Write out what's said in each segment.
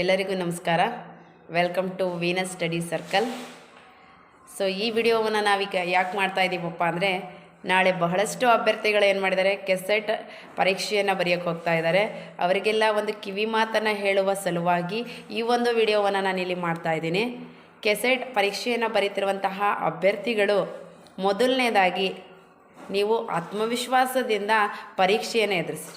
ಎಲ್ಲರಿಗೂ ನಮಸ್ಕಾರ. Welcome to Venus study circle so ಈ ವಿಡಿಯೋವನ್ನು ನಾವೀಗ ಯಾಕೆ ಮಾಡ್ತಾ ಇದ್ದೀವಪ್ಪ ಅಂದರೆ, ನಾಳೆ ಬಹಳಷ್ಟು ಅಭ್ಯರ್ಥಿಗಳು ಏನು ಮಾಡಿದ್ದಾರೆ, ಕೆಸೆಟ್ ಪರೀಕ್ಷೆಯನ್ನು ಬರೆಯೋಕ್ಕೆ ಹೋಗ್ತಾ ಇದ್ದಾರೆ. ಅವರಿಗೆಲ್ಲ ಒಂದು ಕಿವಿ ಮಾತನ್ನು ಹೇಳುವ ಸಲುವಾಗಿ ಈ ಒಂದು ವಿಡಿಯೋವನ್ನು ನಾನು ಇಲ್ಲಿ ಮಾಡ್ತಾ ಇದ್ದೀನಿ. ಕೆಸೆಟ್ ಪರೀಕ್ಷೆಯನ್ನು ಬರೀತಿರುವಂತಹ ಅಭ್ಯರ್ಥಿಗಳು, ಮೊದಲನೇದಾಗಿ ನೀವು ಆತ್ಮವಿಶ್ವಾಸದಿಂದ ಪರೀಕ್ಷೆಯನ್ನು ಎದುರಿಸಿ.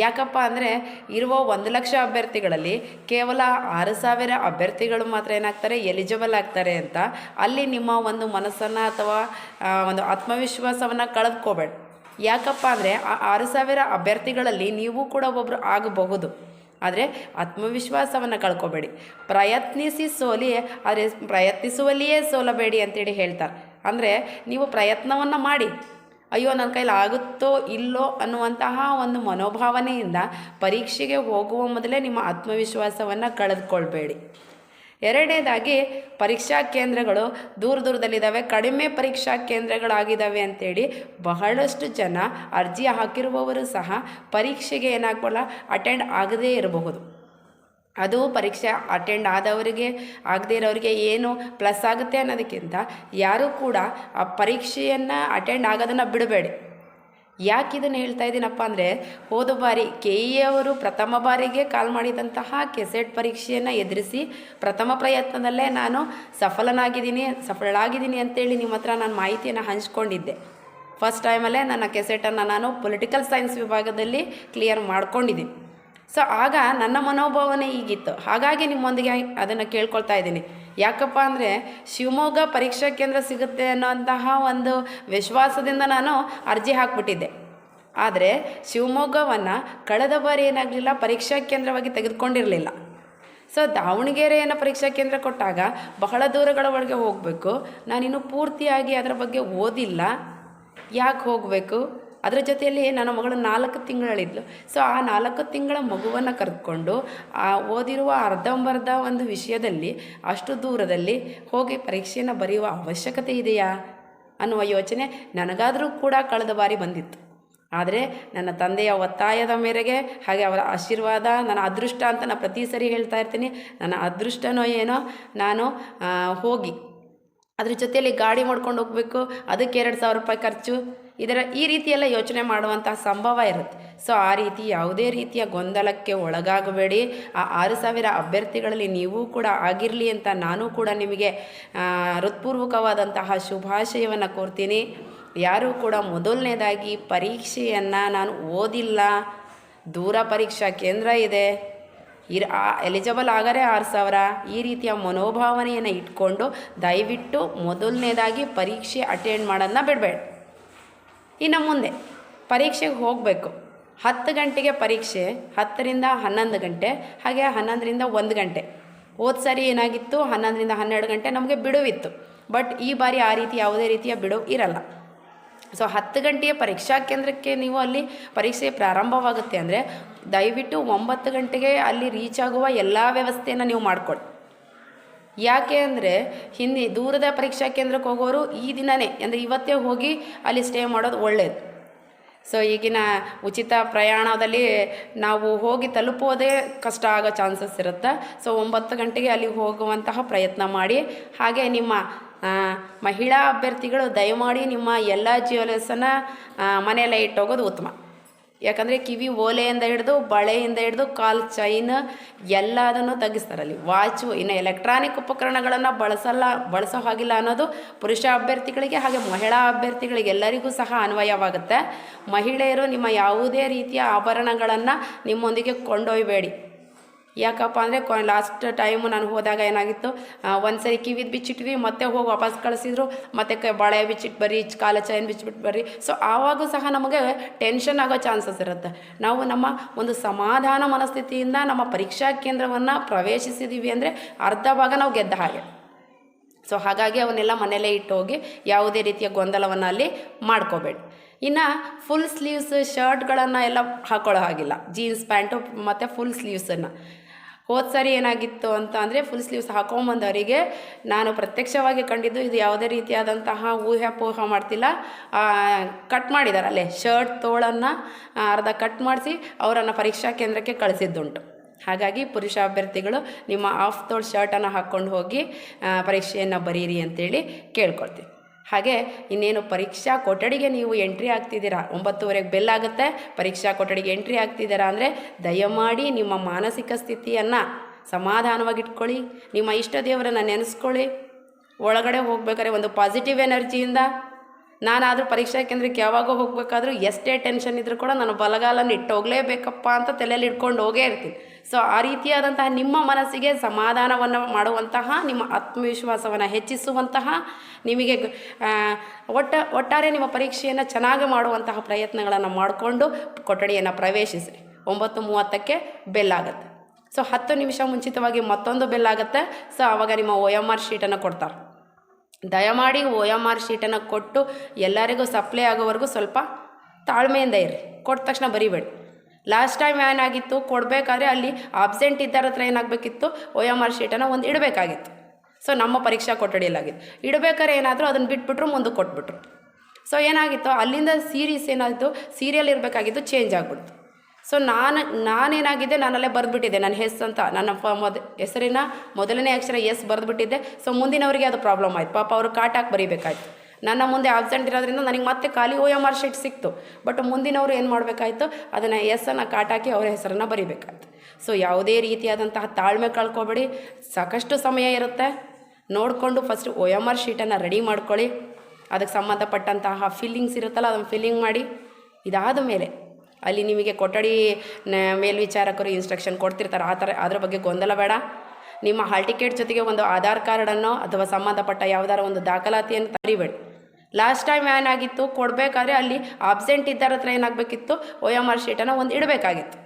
ಯಾಕಪ್ಪ ಅಂದರೆ ಇರುವ ಒಂದು ಲಕ್ಷ ಅಭ್ಯರ್ಥಿಗಳಲ್ಲಿ ಕೇವಲ ಆರು ಸಾವಿರ ಅಭ್ಯರ್ಥಿಗಳು ಮಾತ್ರ ಏನಾಗ್ತಾರೆ ಎಲಿಜಿಬಲ್ ಆಗ್ತಾರೆ ಅಂತ. ಅಲ್ಲಿ ನಿಮ್ಮ ಒಂದು ಮನಸ್ಸನ್ನು ಅಥವಾ ಒಂದು ಆತ್ಮವಿಶ್ವಾಸವನ್ನು ಕಳೆದುಕೋಬೇಡ. ಯಾಕಪ್ಪ ಅಂದರೆ ಆ ಆರು ಸಾವಿರ ಅಭ್ಯರ್ಥಿಗಳಲ್ಲಿ ನೀವು ಕೂಡ ಒಬ್ಬರು ಆಗಬಹುದು. ಆದರೆ ಆತ್ಮವಿಶ್ವಾಸವನ್ನು ಕಳ್ಕೊಬೇಡಿ. ಪ್ರಯತ್ನಿಸಿ ಸೋಲಿ, ಆದರೆ ಪ್ರಯತ್ನಿಸುವಲ್ಲಿಯೇ ಸೋಲಬೇಡಿ ಅಂತೇಳಿ ಹೇಳ್ತಾರೆ. ಅಂದರೆ ನೀವು ಪ್ರಯತ್ನವನ್ನು ಮಾಡಿ. ಅಯ್ಯೋ ನನ್ನ ಕೈಲಿ ಆಗುತ್ತೋ ಇಲ್ಲೋ ಅನ್ನುವಂತಹ ಒಂದು ಮನೋಭಾವನೆಯಿಂದ ಪರೀಕ್ಷೆಗೆ ಹೋಗುವ ಮೊದಲೇ ನಿಮ್ಮ ಆತ್ಮವಿಶ್ವಾಸವನ್ನು ಕಳೆದುಕೊಳ್ಬೇಡಿ. ಎರಡನೇದಾಗಿ, ಪರೀಕ್ಷಾ ಕೇಂದ್ರಗಳು ದೂರ ದೂರದಲ್ಲಿದ್ದಾವೆ. ಕಡಿಮೆ ಪರೀಕ್ಷಾ ಕೇಂದ್ರಗಳಾಗಿದ್ದಾವೆ ಅಂತೇಳಿ ಬಹಳಷ್ಟು ಜನ ಅರ್ಜಿ ಹಾಕಿರುವವರು ಸಹ ಪರೀಕ್ಷೆಗೆ ಏನಾಗಬಲ್ಲ, ಅಟೆಂಡ್ ಆಗದೇ ಇರಬಹುದು. ಅದು ಪರೀಕ್ಷೆ ಅಟೆಂಡ್ ಆದವರಿಗೆ ಆಗದೇ ಇರೋರಿಗೆ ಏನು ಪ್ಲಸ್ ಆಗುತ್ತೆ ಅನ್ನೋದಕ್ಕಿಂತ ಯಾರೂ ಕೂಡ ಆ ಪರೀಕ್ಷೆಯನ್ನು ಅಟೆಂಡ್ ಆಗೋದನ್ನು ಬಿಡಬೇಡಿ. ಯಾಕೆ ಇದನ್ನು ಹೇಳ್ತಾ ಇದ್ದೀನಪ್ಪ ಅಂದರೆ ಹೋದ ಬಾರಿ ಕೆ ಇ ಅವರು ಪ್ರಥಮ ಬಾರಿಗೆ ಕಾಲ್ ಮಾಡಿದಂತಹ ಕೆಸೆಟ್ ಪರೀಕ್ಷೆಯನ್ನು ಎದುರಿಸಿ ಪ್ರಥಮ ಪ್ರಯತ್ನದಲ್ಲೇ ನಾನು ಸಫಲನಾಗಿದ್ದೀನಿ, ಸಫಲಳಾಗಿದ್ದೀನಿ ಅಂತೇಳಿ ನಿಮ್ಮ ಹತ್ರ ನಾನು ಮಾಹಿತಿಯನ್ನು ಹಂಚ್ಕೊಂಡಿದ್ದೆ. ಫಸ್ಟ್ ಟೈಮಲ್ಲೇ ನನ್ನ ಕೆಸೆಟನ್ನು ನಾನು ಪೊಲಿಟಿಕಲ್ ಸೈನ್ಸ್ ವಿಭಾಗದಲ್ಲಿ ಕ್ಲಿಯರ್ ಮಾಡ್ಕೊಂಡಿದ್ದೀನಿ. ಸೊ ಆಗ ನನ್ನ ಮನೋಭಾವನೆ ಈಗಿತ್ತು. ಹಾಗಾಗಿ ನಿಮ್ಮೊಂದಿಗೆ ಅದನ್ನು ಕೇಳ್ಕೊಳ್ತಾ ಇದ್ದೀನಿ. ಯಾಕಪ್ಪ ಅಂದರೆ ಶಿವಮೊಗ್ಗ ಪರೀಕ್ಷಾ ಕೇಂದ್ರ ಸಿಗುತ್ತೆ ಅನ್ನೋಂತಹ ಒಂದು ವಿಶ್ವಾಸದಿಂದ ನಾನು ಅರ್ಜಿ ಹಾಕ್ಬಿಟ್ಟಿದ್ದೆ. ಆದರೆ ಶಿವಮೊಗ್ಗವನ್ನು ಕಳೆದ ಬಾರಿ ಏನಾಗಲಿಲ್ಲ, ಪರೀಕ್ಷಾ ಕೇಂದ್ರವಾಗಿ ತೆಗೆದುಕೊಂಡಿರಲಿಲ್ಲ. ಸೊ ದಾವಣಗೆರೆಯನ್ನು ಪರೀಕ್ಷಾ ಕೇಂದ್ರ ಕೊಟ್ಟಾಗ ಬಹಳ ದೂರಗಳ ಒಳಗೆ ಹೋಗಬೇಕು. ನಾನಿನ್ನು ಪೂರ್ತಿಯಾಗಿ ಅದರ ಬಗ್ಗೆ ಓದಿಲ್ಲ. ಯಾಕೆ ಹೋಗಬೇಕು? ಅದರ ಜೊತೆಯಲ್ಲಿ ನನ್ನ ಮಗಳು ನಾಲ್ಕು ತಿಂಗಳಿದ್ಲು ಸೊ ಆ ನಾಲ್ಕು ತಿಂಗಳ ಮಗುವನ್ನು ಕರೆದುಕೊಂಡು, ಆ ಓದಿರುವ ಅರ್ಧಂಬರ್ಧ ಒಂದು ವಿಷಯದಲ್ಲಿ, ಅಷ್ಟು ದೂರದಲ್ಲಿ ಹೋಗಿ ಪರೀಕ್ಷೆಯನ್ನು ಬರೆಯುವ ಅವಶ್ಯಕತೆ ಇದೆಯಾ? ಅನ್ನುವ ಯೋಚನೆ ನನಗಾದರೂ ಕೂಡ ಕಳೆದ ಬಾರಿ ಬಂದಿತ್ತು. ಆದರೆ ನನ್ನ ತಂದೆಯ ಒತ್ತಾಯದ ಮೇರೆಗೆ, ಹಾಗೆ ಅವರ ಆಶೀರ್ವಾದ, ನನ್ನ ಅದೃಷ್ಟ ಅಂತ ನಾನು ಪ್ರತಿ ಸರಿ ಹೇಳ್ತಾ ಇರ್ತೀನಿ. ನನ್ನ ಅದೃಷ್ಟನೋ ಏನೋ, ನಾನು ಹೋಗಿ. ಅದ್ರ ಜೊತೆಯಲ್ಲಿ ಗಾಡಿ ಮಾಡ್ಕೊಂಡು ಹೋಗಬೇಕು. ಅದಕ್ಕೆ ಎರಡು ಸಾವಿರ ರೂಪಾಯಿ ಖರ್ಚು. ಇದರ ಈ ರೀತಿಯೆಲ್ಲ ಯೋಚನೆ ಮಾಡುವಂತಹ ಸಂಭವ ಇರುತ್ತೆ. ಸೊ ಆ ರೀತಿ ಯಾವುದೇ ರೀತಿಯ ಗೊಂದಲಕ್ಕೆ ಒಳಗಾಗಬೇಡಿ. ಆ ಆರು ಸಾವಿರ ಅಭ್ಯರ್ಥಿಗಳಲ್ಲಿ ನೀವು ಕೂಡ ಆಗಿರಲಿ ಅಂತ ನಾನು ಕೂಡ ನಿಮಗೆ ಆ, ಹೃತ್ಪೂರ್ವಕವಾದಂತಹ ಶುಭಾಶಯವನ್ನು ಕೋರ್ತೀನಿ. ಯಾರೂ ಕೂಡ ಮೊದಲನೇದಾಗಿ ಪರೀಕ್ಷೆಯನ್ನು ನಾನು ಓದಿಲ್ಲ. ದೂರ ಪರೀಕ್ಷಾ ಕೇಂದ್ರ ಇದೆ. ಇರ್ ಎಲಿಜಿಬಲ್ ಆಗರೆ ಆರು ಸಾವಿರ. ಈ ರೀತಿಯ ಮನೋಭಾವನೆಯನ್ನು ಇಟ್ಕೊಂಡು ದಯವಿಟ್ಟು ಮೊದಲನೇದಾಗಿ ಪರೀಕ್ಷೆ ಅಟೆಂಡ್ ಮಾಡೋದನ್ನ ಬಿಡಬೇಡ. ಇನ್ನು ಮುಂದೆ ಪರೀಕ್ಷೆಗೆ ಹೋಗಬೇಕು. ಹತ್ತು ಗಂಟೆಗೆ ಪರೀಕ್ಷೆ, ಹತ್ತರಿಂದ ಹನ್ನೊಂದು ಗಂಟೆ, ಹಾಗೆ ಹನ್ನೊಂದರಿಂದ ಒಂದು ಗಂಟೆ. ಹೋದ ಸರಿ ಏನಾಗಿತ್ತು? ಹನ್ನೊಂದರಿಂದ ಹನ್ನೆರಡು ಗಂಟೆ ನಮಗೆ ಬಿಡುವಿತ್ತು. ಬಟ್ ಈ ಬಾರಿ ಆ ರೀತಿ ಯಾವುದೇ ರೀತಿಯ ಬಿಡುವು ಇರಲ್ಲ. ಸೊ ಹತ್ತು ಗಂಟೆಯ ಪರೀಕ್ಷಾ ಕೇಂದ್ರಕ್ಕೆ ನೀವು ಅಲ್ಲಿ ಪರೀಕ್ಷೆ ಪ್ರಾರಂಭವಾಗುತ್ತೆ ಅಂದರೆ ದಯವಿಟ್ಟು ಒಂಬತ್ತು ಗಂಟೆಗೆ ಅಲ್ಲಿ ರೀಚ್ ಆಗುವ ಎಲ್ಲ ವ್ಯವಸ್ಥೆಯನ್ನು ನೀವು ಮಾಡಿಕೊಡಿ. ಯಾಕೆ ಅಂದರೆ ಹಿಂದೆ ದೂರದ ಪರೀಕ್ಷಾ ಕೇಂದ್ರಕ್ಕೆ ಹೋಗೋರು ಈ ದಿನವೇ ಅಂದರೆ ಇವತ್ತೇ ಹೋಗಿ ಅಲ್ಲಿ ಸ್ಟೇ ಮಾಡೋದು ಒಳ್ಳೆಯದು ಸೊ ಈಗಿನ ಉಚಿತ ಪ್ರಯಾಣದಲ್ಲಿ ನಾವು ಹೋಗಿ ತಲುಪೋದೇ ಕಷ್ಟ ಆಗೋ ಚಾನ್ಸಸ್ ಇರುತ್ತೆ. ಸೊ ಒಂಬತ್ತು ಗಂಟೆಗೆ ಅಲ್ಲಿ ಹೋಗುವಂತಹ ಪ್ರಯತ್ನ ಮಾಡಿ. ಹಾಗೆ ನಿಮ್ಮ ಮಹಿಳಾ ಅಭ್ಯರ್ಥಿಗಳು ದಯಮಾಡಿ ನಿಮ್ಮ ಎಲ್ಲ ಜ್ಯುವೆಲರ್ಸನ್ನು ಮನೆಯಲ್ಲೇ ಇಟ್ಟೋಗೋದು ಉತ್ತಮ. ಯಾಕಂದರೆ ಕಿವಿ ಓಲೆಯಿಂದ ಹಿಡಿದು ಬಳೆಯಿಂದ ಹಿಡಿದು ಕಾಲ್ ಚೈನ್ ಎಲ್ಲದನ್ನು ತೆಗಿಸ್ತಾರಲ್ಲಿ ವಾಚು, ಇನ್ನು ಎಲೆಕ್ಟ್ರಾನಿಕ್ ಉಪಕರಣಗಳನ್ನು ಬಳಸಲ್ಲ, ಬಳಸೋ ಹಾಗಿಲ್ಲ ಅನ್ನೋದು ಪುರುಷ ಅಭ್ಯರ್ಥಿಗಳಿಗೆ ಹಾಗೆ ಮಹಿಳಾ ಅಭ್ಯರ್ಥಿಗಳಿಗೆ ಎಲ್ಲರಿಗೂ ಸಹ ಅನ್ವಯವಾಗುತ್ತೆ. ಮಹಿಳೆಯರು ನಿಮ್ಮ ಯಾವುದೇ ರೀತಿಯ ಆಭರಣಗಳನ್ನು ನಿಮ್ಮೊಂದಿಗೆ ಕೊಂಡೊಯ್ಯಬೇಡಿ ಯಾಕಪ್ಪ ಅಂದರೆ ಕೊ ಲಾಸ್ಟ್ ಟೈಮು ನಾನು ಹೋದಾಗ ಏನಾಗಿತ್ತು ಒಂದು ಸರಿ ಕಿವಿದು ಬಿಚ್ಚಿಟ್ವಿ ಮತ್ತೆ ಹೋಗಿ ವಾಪಸ್ ಕಳಿಸಿದ್ರು, ಮತ್ತೆ ಕ ಬಳೆ ಬಿಚ್ಚಿಟ್ಟು ಬರ್ರಿ, ಕಾಲ ಚೈನ್ ಬಿಚ್ಚಿಬಿಟ್ಟು ಬರ್ರಿ. ಸೊ ಆವಾಗೂ ಸಹ ನಮಗೆ ಟೆನ್ಷನ್ ಆಗೋ ಚಾನ್ಸಸ್ ಇರುತ್ತೆ. ನಾವು ನಮ್ಮ ಒಂದು ಸಮಾಧಾನ ಮನಸ್ಥಿತಿಯಿಂದ ನಮ್ಮ ಪರೀಕ್ಷಾ ಕೇಂದ್ರವನ್ನು ಪ್ರವೇಶಿಸಿದ್ದೀವಿ ಅಂದರೆ ಅರ್ಧ ಭಾಗ ನಾವು ಗೆದ್ದ ಹಾಗೆ. ಸೊ ಹಾಗಾಗಿ ಅವನ್ನೆಲ್ಲ ಮನೆಯಲ್ಲೇ ಇಟ್ಟು ಹೋಗಿ ಯಾವುದೇ ರೀತಿಯ ಗೊಂದಲವನ್ನು ಅಲ್ಲಿ ಮಾಡ್ಕೋಬೇಡಿ. ಇನ್ನು ಫುಲ್ ಸ್ಲೀವ್ಸ್ ಶರ್ಟ್ಗಳನ್ನು ಎಲ್ಲ ಹಾಕೊಳ್ಳೋ ಹಾಗಿಲ್ಲ. ಜೀನ್ಸ್ ಪ್ಯಾಂಟು ಮತ್ತು ಫುಲ್ ಸ್ಲೀವ್ಸನ್ನು ಹೋದ ಸರಿ ಏನಾಗಿತ್ತು ಅಂತ ಅಂದರೆ ಫುಲ್ ಸ್ಲೀವ್ಸ್ ಹಾಕೊಂಬಂದವರಿಗೆ ನಾನು ಪ್ರತ್ಯಕ್ಷವಾಗಿ ಕಂಡಿದ್ದು ಇದು ಯಾವುದೇ ರೀತಿಯಾದಂತಹ ಊಹೆ ಪೋಹ ಮಾಡ್ತಿಲ್ಲ. ಕಟ್ ಮಾಡಿದಾರಲ್ಲೇ ಶರ್ಟ್ ತೋಳನ್ನು ಅರ್ಧ ಕಟ್ ಮಾಡಿಸಿ ಅವರನ್ನು ಪರೀಕ್ಷಾ ಕೇಂದ್ರಕ್ಕೆ ಕಳಿಸಿದ್ದುಂಟು. ಹಾಗಾಗಿ ಪುರುಷ ಅಭ್ಯರ್ಥಿಗಳು ನಿಮ್ಮ ಆಫ್ ತೋಳ್ ಶರ್ಟನ್ನು ಹಾಕ್ಕೊಂಡು ಹೋಗಿ ಪರೀಕ್ಷೆಯನ್ನು ಬರೀರಿ ಅಂತೇಳಿ ಕೇಳ್ಕೊಳ್ತೀನಿ. ಹಾಗೆ ಇನ್ನೇನು ಪರೀಕ್ಷಾ ಕೊಠಡಿಗೆ ನೀವು ಎಂಟ್ರಿ ಆಗ್ತಿದ್ದೀರಾ? ಒಂಬತ್ತುವರೆಗೆ ಬೆಲ್ ಆಗುತ್ತೆ. ಪರೀಕ್ಷಾ ಕೊಠಡಿಗೆ ಎಂಟ್ರಿ ಆಗ್ತಿದ್ದೀರಾ ಅಂದರೆ ದಯಮಾಡಿ ನಿಮ್ಮ ಮಾನಸಿಕ ಸ್ಥಿತಿಯನ್ನು ಸಮಾಧಾನವಾಗಿಟ್ಕೊಳ್ಳಿ. ನಿಮ್ಮ ಇಷ್ಟ ದೇವರನ್ನು ನೆನೆಸ್ಕೊಳ್ಳಿ. ಒಳಗಡೆ ಹೋಗ್ಬೇಕಾದ್ರೆ ಒಂದು ಪಾಸಿಟಿವ್ ಎನರ್ಜಿಯಿಂದ ನಾನಾದರೂ ಪರೀಕ್ಷಾ ಕೇಂದ್ರಕ್ಕೆ ಯಾವಾಗ ಹೋಗಬೇಕಾದ್ರೂ ಎಷ್ಟೇ ಟೆನ್ಷನ್ ಇದ್ರೂ ಕೂಡ ನಾನು ಬಲಗಾಲನ್ನು ಇಟ್ಟು ಹೋಗಲೇಬೇಕಪ್ಪ ಅಂತ ತಲೆಯಲ್ಲಿ ಇಟ್ಕೊಂಡು ಹೋಗೇ ಇರ್ತೀನಿ. ಸೊ ಆ ರೀತಿಯಾದಂತಹ ನಿಮ್ಮ ಮನಸ್ಸಿಗೆ ಸಮಾಧಾನವನ್ನು ಮಾಡುವಂತಹ, ನಿಮ್ಮ ಆತ್ಮವಿಶ್ವಾಸವನ್ನು ಹೆಚ್ಚಿಸುವಂತಹ, ನಿಮಗೆ ಒಟ್ಟ, ಒಟ್ಟಾರೆ ನಿಮ್ಮ ಪರೀಕ್ಷೆಯನ್ನು ಚೆನ್ನಾಗಿ ಮಾಡುವಂತಹ ಪ್ರಯತ್ನಗಳನ್ನು ಮಾಡಿಕೊಂಡು ಕೊಠಡಿಯನ್ನು ಪ್ರವೇಶಿಸಿ ಒಂಬತ್ತು ಮೂವತ್ತಕ್ಕೆ ಬೆಲ್ಲಾಗುತ್ತೆ ಸೊ ಹತ್ತು ನಿಮಿಷ ಮುಂಚಿತವಾಗಿ ಮತ್ತೊಂದು ಬೆಲ್ಲಾಗುತ್ತೆ ಸೊ ಆವಾಗ ನಿಮ್ಮ ಒ ಎಂ ಆರ್ ಶೀಟನ್ನು ಕೊಡ್ತಾರೆ. ದಯಮಾಡಿ ಒ ಎಂ ಆರ್ ಶೀಟನ್ನು ಕೊಟ್ಟು ಎಲ್ಲರಿಗೂ ಸಪ್ಲೈ ಆಗೋವರೆಗೂ ಸ್ವಲ್ಪ ತಾಳ್ಮೆಯಿಂದ ಇರಿ ಕೊಟ್ಟ ತಕ್ಷಣ ಬರಿಬೇಡಿ. ಲಾಸ್ಟ್ ಟೈಮ್ ಏನಾಗಿತ್ತು ಕೊಡಬೇಕಾದ್ರೆ ಅಲ್ಲಿ ಆಬ್ಸೆಂಟ್ ಇದ್ದಾರ ಹತ್ರ ಏನಾಗಬೇಕಿತ್ತು? ಒ ಎಂ ಆರ್ ಶೀಟನ್ನು ಒಂದು ಇಡಬೇಕಾಗಿತ್ತು. ಸೊ ನಮ್ಮ ಪರೀಕ್ಷಾ ಕೊಠಡಿಯಲ್ಲಾಗಿತ್ತು. ಇಡಬೇಕಾದ್ರೆ ಏನಾದರೂ ಅದನ್ನು ಬಿಟ್ಬಿಟ್ರು, ಮುಂದೆ ಕೊಟ್ಬಿಟ್ರು. ಸೊ ಏನಾಗಿತ್ತು? ಅಲ್ಲಿಂದ ಸೀರೀಸ್ ಏನಾಯಿತು? ಸೀರಿಯಲ್ ಇರಬೇಕಾಗಿತ್ತು ಚೇಂಜ್ ಆಗಿಬಿಡ್ತು. ಸೊ ನಾನು ನಾನೇನಾಗಿದ್ದೆ ನಾನಲ್ಲೇ ಬರೆದ್ಬಿಟ್ಟಿದ್ದೆ. ನನ್ನ ಹೆಸ್ ಅಂತ, ನನ್ನ ಮೊದ, ಹೆಸರಿನ ಮೊದಲನೇ ಅಕ್ಷರ ಎಸ್ ಬರೆದ್ಬಿಟ್ಟಿದ್ದೆ. ಸೊ ಮುಂದಿನವರಿಗೆ ಅದು ಪ್ರಾಬ್ಲಮ್ ಆಯಿತು. ಪಾಪ ಅವರು ಕಾಟಾಕಿ ಬರೀಬೇಕಾಯ್ತು. ನನ್ನ ಮುಂದೆ ಆಬ್ಸೆಂಟ್ ಇರೋದ್ರಿಂದ ನನಗೆ ಮತ್ತೆ ಖಾಲಿ ಓ ಎಂ ಆರ್ ಶೀಟ್ ಸಿಕ್ತು. ಬಟ್ ಮುಂದಿನವರು ಏನು ಮಾಡಬೇಕಾಯ್ತು? ಅದನ್ನು ಎಸ್ಸನ್ನು ಕಾಟಾಕಿ ಅವರ ಹೆಸರನ್ನು ಬರೀಬೇಕಾಯ್ತು. ಸೊ ಯಾವುದೇ ರೀತಿಯಾದಂತಹ ತಾಳ್ಮೆ ಕಳ್ಕೊಬೇಡಿ. ಸಾಕಷ್ಟು ಸಮಯ ಇರುತ್ತೆ. ನೋಡಿಕೊಂಡು ಫಸ್ಟ್ ಓ ಎಂ ಆರ್ ಶೀಟನ್ನು ರೆಡಿ ಮಾಡ್ಕೊಳ್ಳಿ. ಅದಕ್ಕೆ ಸಂಬಂಧಪಟ್ಟಂತಹ ಫಿಲ್ಲಿಂಗ್ಸ್ ಇರುತ್ತಲ್ಲ, ಅದನ್ನು ಫಿಲ್ಲಿಂಗ್ ಮಾಡಿ. ಇದಾದ ಮೇಲೆ ಅಲ್ಲಿ ನಿಮಗೆ ಕೊಠಡಿ ಮೇಲ್ವಿಚಾರಕರು ಇನ್ಸ್ಟ್ರಕ್ಷನ್ ಕೊಡ್ತಿರ್ತಾರೆ. ಆ ಥರ ಅದ್ರ ಬಗ್ಗೆ ಗೊಂದಲ ಬೇಡ. ನಿಮ್ಮ ಹಾಲ್ ಟಿಕೆಟ್ ಜೊತೆಗೆ ಒಂದು ಆಧಾರ್ ಕಾರ್ಡನ್ನು ಅಥವಾ ಸಂಬಂಧಪಟ್ಟ ಯಾವುದಾರ ಒಂದು ದಾಖಲಾತಿಯನ್ನು ತರಿಬೇಡಿ. ಲಾಸ್ಟ್ ಟೈಮ್ ಏನಾಗಿತ್ತು ಕೊಡಬೇಕಾದ್ರೆ ಅಲ್ಲಿ ಆಬ್ಸೆಂಟ್ ಇದ್ದಾರ ಹತ್ರ ಏನಾಗಬೇಕಿತ್ತು? ಒ ಎಂ ಆರ್ ಶೀಟನ್ನು ಒಂದು ಇಡಬೇಕಾಗಿತ್ತು.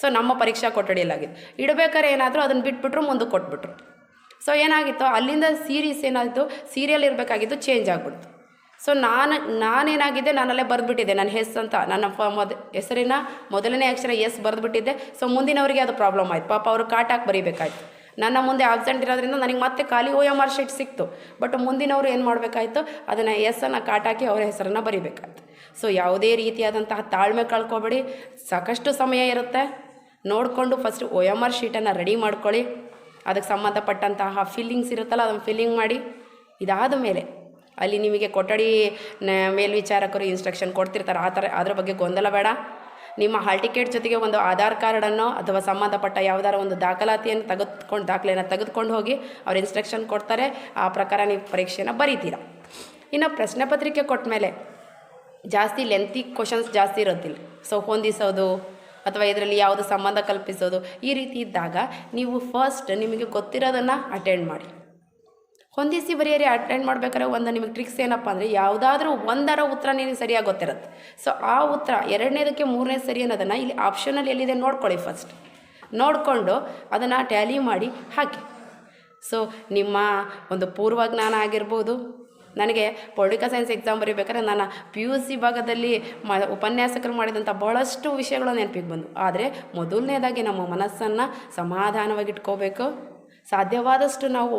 ಸೊ ನಮ್ಮ ಪರೀಕ್ಷಾ ಕೊಠಡಿಯಲ್ಲಾಗಿತ್ತು. ಇಡಬೇಕಾದ್ರೆ ಏನಾದರೂ ಅದನ್ನು ಬಿಟ್ಬಿಟ್ರು, ಮುಂದೆ ಕೊಟ್ಬಿಟ್ರು. ಸೊ ಏನಾಗಿತ್ತು? ಅಲ್ಲಿಂದ ಸೀರೀಸ್ ಏನಾಯಿತು? ಸೀರಿಯಲ್ ಇರಬೇಕಾಗಿತ್ತು ಚೇಂಜ್ ಆಗ್ಬಿಡ್ತು. ಸೊ ನಾನು ನಾನೇನಾಗಿದ್ದೆ ನಾನಲ್ಲೇ ಬರೆದ್ಬಿಟ್ಟಿದ್ದೆ. ನನ್ನ ಹೆಸ್ ಅಂತ, ನನ್ನ ಪ, ಮೊದ, ಹೆಸರಿನ ಮೊದಲನೇ ಅಕ್ಷರ ಎಸ್ ಬರೆದ್ಬಿಟ್ಟಿದ್ದೆ. ಸೊ ಮುಂದಿನವರಿಗೆ ಅದು ಪ್ರಾಬ್ಲಮ್ ಆಯ್ತು. ಪಾಪ ಅವರು ಕಾಟಾಕಿ ಬರೀಬೇಕಾಯ್ತು. ನನ್ನ ಮುಂದೆ ಆಬ್ಸೆಂಟ್ ಇರೋದ್ರಿಂದ ನನಗೆ ಮತ್ತೆ ಖಾಲಿ ಓ ಎಂ ಆರ್ ಶೀಟ್ ಸಿಕ್ತು. ಬಟ್ ಮುಂದಿನವರು ಏನು ಮಾಡಬೇಕಾಯ್ತು? ಅದನ್ನು ಎಸ್ಸನ್ನು ಕಾಟಾಕಿ ಅವರ ಹೆಸರನ್ನು ಬರೀಬೇಕಾಯ್ತು. ಸೊ ಯಾವುದೇ ರೀತಿಯಾದಂತಹ ತಾಳ್ಮೆ ಕಳ್ಕೊಬೇಡಿ. ಸಾಕಷ್ಟು ಸಮಯ ಇರುತ್ತೆ. ನೋಡಿಕೊಂಡು ಫಸ್ಟ್ ಓ ಎಂ ಆರ್ ಶೀಟನ್ನು ರೆಡಿ ಮಾಡ್ಕೊಳ್ಳಿ. ಅದಕ್ಕೆ ಸಂಬಂಧಪಟ್ಟಂತಹ ಫಿಲ್ಲಿಂಗ್ಸ್ ಇರುತ್ತಲ್ಲ, ಅದನ್ನು ಫಿಲ್ಲಿಂಗ್ ಮಾಡಿ. ಇದಾದ ಮೇಲೆ ಅಲ್ಲಿ ನಿಮಗೆ ಕೊಠಡಿ ಮೇಲ್ವಿಚಾರಕರು ಇನ್ಸ್ಟ್ರಕ್ಷನ್ ಕೊಡ್ತಿರ್ತಾರೆ. ಆ ಥರ ಅದ್ರ ಬಗ್ಗೆ ಗೊಂದಲ ಬೇಡ. ನಿಮ್ಮ ಹಾಲ್ ಟಿಕೆಟ್ ಜೊತೆಗೆ ಒಂದು ಆಧಾರ್ ಕಾರ್ಡನ್ನು ಅಥವಾ ಸಂಬಂಧಪಟ್ಟ ಯಾವುದಾರ ಒಂದು ದಾಖಲಾತಿಯನ್ನು ತೆಗೆದುಕೊಂಡು, ದಾಖಲೆಯನ್ನು ತೆಗೆದುಕೊಂಡು ಹೋಗಿ ಅವ್ರು ಇನ್ಸ್ಟ್ರಕ್ಷನ್ ಕೊಡ್ತಾರೆ. ಆ ಪ್ರಕಾರ ನೀವು ಪರೀಕ್ಷೆನ ಬರೀತೀರಾ. ಇನ್ನು ಪ್ರಶ್ನೆ ಪತ್ರಿಕೆ ಕೊಟ್ಟ ಮೇಲೆ ಜಾಸ್ತಿ ಲೆಂತಿ ಕ್ವಶನ್ಸ್ ಜಾಸ್ತಿ ಇರೋದಿಲ್ಲ. ಸೊ ಹೊಂದಿಸೋದು ಅಥವಾ ಇದರಲ್ಲಿ ಯಾವುದು ಸಂಬಂಧ ಕಲ್ಪಿಸೋದು ಈ ರೀತಿ ಇದ್ದಾಗ ನೀವು ಫಸ್ಟ್ ನಿಮಗೆ ಗೊತ್ತಿರೋದನ್ನು ಅಟೆಂಡ್ ಮಾಡಿ. ಹೊಂದಿಸಿ ಬರೆಯರಿ ಅಟೆಂಡ್ ಮಾಡ್ಬೇಕಾದ್ರೆ ಒಂದು ನಿಮಗೆ ಟ್ರಿಕ್ಸ್ ಏನಪ್ಪ ಅಂದರೆ ಯಾವುದಾದ್ರೂ ಒಂದರ ಉತ್ತರ ನಿಮಗೆ ಸರಿಯಾಗಿ ಗೊತ್ತಿರುತ್ತೆ. ಸೊ ಆ ಉತ್ತರ ಎರಡನೇದಕ್ಕೆ ಮೂರನೇ ಸರಿ ಅನ್ನೋದನ್ನು ಇಲ್ಲಿ ಆಪ್ಷನಲ್ಲಿ ಎಲ್ಲಿದೆ ನೋಡ್ಕೊಳ್ಳಿ ಫಸ್ಟ್ ನೋಡಿಕೊಂಡು ಅದನ್ನು ಟ್ಯಾಲಿ ಮಾಡಿ ಹಾಕಿ. ಸೊ ನಿಮ್ಮ ಒಂದು ಪೂರ್ವಜ್ಞಾನ ಆಗಿರ್ಬೋದು, ನನಗೆ ಪೊಲಿಟಿಕಲ್ ಸೈನ್ಸ್ ಎಕ್ಸಾಮ್ ಬರೀಬೇಕಾದ್ರೆ ನಾನು ಪಿ ಯು ಸಿ ಭಾಗದಲ್ಲಿ ಮ, ಉಪನ್ಯಾಸಕರು ಮಾಡಿದಂಥ ಭಾಳಷ್ಟು ವಿಷಯಗಳು ನೆನಪಿಗೆ ಬಂದು ಆದರೆ ಮೊದಲನೇದಾಗಿ ನಮ್ಮ ಮನಸ್ಸನ್ನು ಸಮಾಧಾನವಾಗಿಟ್ಕೋಬೇಕು. ಸಾಧ್ಯವಾದಷ್ಟು ನಾವು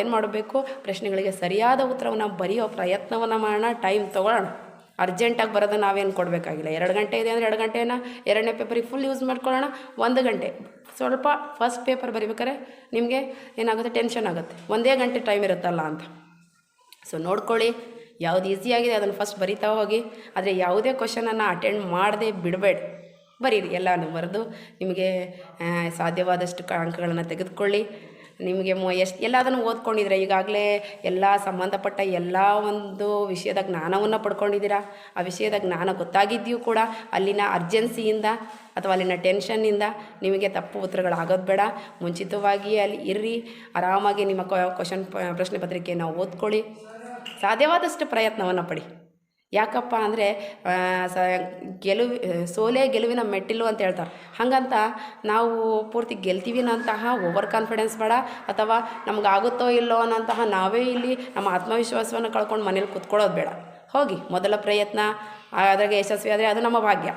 ಏನು ಮಾಡಬೇಕು? ಪ್ರಶ್ನೆಗಳಿಗೆ ಸರಿಯಾದ ಉತ್ತರವನ್ನು ಬರೆಯೋ ಪ್ರಯತ್ನವನ್ನು ಮಾಡೋಣ ಟೈಮ್ ತೊಗೊಳ್ಳೋಣ. ಅರ್ಜೆಂಟಾಗಿ ಬರೋದು ನಾವೇನು ಕೊಡಬೇಕಾಗಿಲ್ಲ. ಎರಡು ಗಂಟೆ ಇದೆ ಅಂದರೆ ಎರಡು ಗಂಟೆನ, ಎರಡನೇ ಪೇಪರಿಗೆ ಫುಲ್ ಯೂಸ್ ಮಾಡ್ಕೊಳ್ಳೋಣ, ಒಂದು ಗಂಟೆ. ಸ್ವಲ್ಪ ಫಸ್ಟ್ ಪೇಪರ್ ಬರಿಬೇಕಾದ್ರೆ ನಿಮಗೆ ಏನಾಗುತ್ತೆ? ಟೆನ್ಷನ್ ಆಗುತ್ತೆ. ಒಂದೇ ಗಂಟೆ ಟೈಮ್ ಇರುತ್ತಲ್ಲ ಅಂತ. ಸೊ ನೋಡ್ಕೊಳ್ಳಿ. ಯಾವುದು ಈಸಿಯಾಗಿದೆ ಅದನ್ನು ಫಸ್ಟ್ ಬರಿತಾ ಹೋಗಿ. ಆದರೆ ಯಾವುದೇ ಕ್ವಶನನ್ನು ಅಟೆಂಡ್ ಮಾಡದೆ ಬಿಡಬೇಡಿ. ಬರೀರಿ ಎಲ್ಲನೂ ಬರೆದು ನಿಮಗೆ ಸಾಧ್ಯವಾದಷ್ಟು ಅಂಕಗಳನ್ನು ತೆಗೆದುಕೊಳ್ಳಿ. ನಿಮಗೆ ಮೊ ಎಷ್ಟು ಎಲ್ಲದನ್ನು ಓದ್ಕೊಂಡಿದ್ದೀರಾ? ಈಗಾಗಲೇ ಎಲ್ಲ ಸಂಬಂಧಪಟ್ಟ ಎಲ್ಲ ಒಂದು ವಿಷಯದ ಜ್ಞಾನವನ್ನು ಪಡ್ಕೊಂಡಿದ್ದೀರಾ? ಆ ವಿಷಯದ ಜ್ಞಾನ ಗೊತ್ತಾಗಿದ್ಯೂ ಕೂಡ ಅಲ್ಲಿನ ಅರ್ಜೆನ್ಸಿಯಿಂದ ಅಥವಾ ಅಲ್ಲಿನ ಟೆನ್ಷನ್ನಿಂದ ನಿಮಗೆ ತಪ್ಪು ಉತ್ತರಗಳಾಗೋದು ಬೇಡ. ಮುಂಚಿತವಾಗಿ ಅಲ್ಲಿ ಇರ್ರಿ. ಆರಾಮಾಗಿ ನಿಮ್ಮ ಕ್ವಶನ್ ಪ್ರಶ್ನೆ ಪತ್ರಿಕೆಯನ್ನು ಓದ್ಕೊಳ್ಳಿ. ಸಾಧ್ಯವಾದಷ್ಟು ಪ್ರಯತ್ನವನ್ನು ಪಡಿ. ಯಾಕಪ್ಪ ಅಂದರೆ ಸ, ಗೆಲುವಿ, ಸೋಲೆ ಗೆಲುವಿನ ಮೆಟ್ಟಿಲು ಅಂತ ಹೇಳ್ತಾರೆ. ಹಾಗಂತ ನಾವು ಪೂರ್ತಿ ಗೆಲ್ತೀವಿ ಓವರ್ ಕಾನ್ಫಿಡೆನ್ಸ್ ಬೇಡ, ಅಥವಾ ನಮ್ಗೆ ಆಗುತ್ತೋ ಇಲ್ಲೋ ಅನ್ನೋಂತಹ ನಾವೇ ಇಲ್ಲಿ ನಮ್ಮ ಆತ್ಮವಿಶ್ವಾಸವನ್ನು ಕಳ್ಕೊಂಡು ಮನೇಲಿ ಕುತ್ಕೊಳ್ಳೋದು ಬೇಡ. ಹೋಗಿ ಮೊದಲ ಪ್ರಯತ್ನ, ಅದ್ರಾಗೆ ಯಶಸ್ವಿ ಆದರೆ ಅದು ನಮ್ಮ ಭಾಗ್ಯ.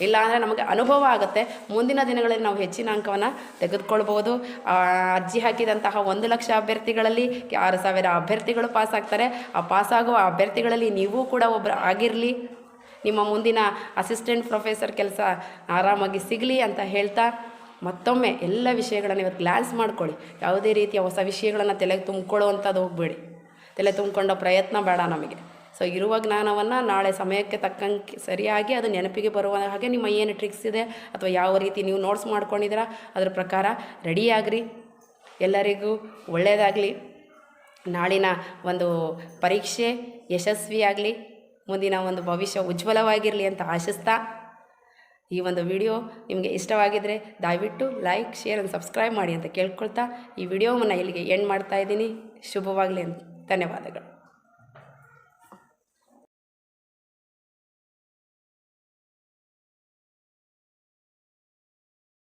ಇಲ್ಲ ಅಂದರೆ ನಮಗೆ ಅನುಭವ ಆಗುತ್ತೆ. ಮುಂದಿನ ದಿನಗಳಲ್ಲಿ ನಾವು ಹೆಚ್ಚಿನ ಅಂಕವನ್ನು ತೆಗೆದುಕೊಳ್ಬೋದು ಅರ್ಜಿ ಹಾಕಿದಂತಹ ಒಂದು ಲಕ್ಷ ಅಭ್ಯರ್ಥಿಗಳಲ್ಲಿ ಆರು ಸಾವಿರ ಅಭ್ಯರ್ಥಿಗಳು ಪಾಸಾಗ್ತಾರೆ ಆ ಪಾಸಾಗುವ ಅಭ್ಯರ್ಥಿಗಳಲ್ಲಿ ನೀವು ಕೂಡ ಒಬ್ಬರು ಆಗಿರಲಿ. ನಿಮ್ಮ ಮುಂದಿನ ಅಸಿಸ್ಟೆಂಟ್ ಪ್ರೊಫೆಸರ್ ಕೆಲಸ ಆರಾಮಾಗಿ ಸಿಗಲಿ ಅಂತ ಹೇಳ್ತಾ ಮತ್ತೊಮ್ಮೆ ಎಲ್ಲ ವಿಷಯಗಳನ್ನು ಇವತ್ತು ಗ್ಲಾನ್ಸ್ ಮಾಡ್ಕೊಳ್ಳಿ. ಯಾವುದೇ ರೀತಿಯ ಹೊಸ ವಿಷಯಗಳನ್ನು ತಲೆಗೆ ತುಂಬ್ಕೊಳ್ಳೋವಂಥದ್ದು ಹೋಗಬೇಡಿ. ತಲೆ ತುಂಬಿಕೊಂಡೋ ಪ್ರಯತ್ನ ಬೇಡ ನಮಗೆ. ಸೊ ಇರುವ ಜ್ಞಾನವನ್ನು ನಾಳೆ ಸಮಯಕ್ಕೆ ತಕ್ಕಂಗೆ ಸರಿಯಾಗಿ ಅದು ನೆನಪಿಗೆ ಬರುವ ಹಾಗೆ ನಿಮ್ಮ ಏನು ಟ್ರಿಕ್ಸ್ ಇದೆ ಅಥವಾ ಯಾವ ರೀತಿ ನೀವು ನೋಟ್ಸ್ ಮಾಡ್ಕೊಂಡಿದ್ದೀರಾ ಅದರ ಪ್ರಕಾರ ರೆಡಿಯಾಗ್ರಿ ಎಲ್ಲರಿಗೂ ಒಳ್ಳೆಯದಾಗಲಿ ನಾಳಿನ ಒಂದು ಪರೀಕ್ಷೆ ಯಶಸ್ವಿಯಾಗಲಿ ಮುಂದಿನ ಒಂದು ಭವಿಷ್ಯ ಉಜ್ವಲವಾಗಿರಲಿ ಅಂತ ಆಶಿಸ್ತಾ ಈ ಒಂದು ವಿಡಿಯೋ ನಿಮಗೆ ಇಷ್ಟವಾಗಿದ್ದರೆ ದಯವಿಟ್ಟು ಲೈಕ್ ಶೇರ್ ಆ್ಯಂಡ್ ಸಬ್ಸ್ಕ್ರೈಬ್ ಮಾಡಿ ಅಂತ ಕೇಳ್ಕೊಳ್ತಾ ಈ ವಿಡಿಯೋವನ್ನು ಇಲ್ಲಿಗೆ ಎಂಡ್ ಮಾಡ್ತಾ ಇದ್ದೀನಿ. ಶುಭವಾಗಲಿ ಅಂತ. ಧನ್ಯವಾದಗಳು.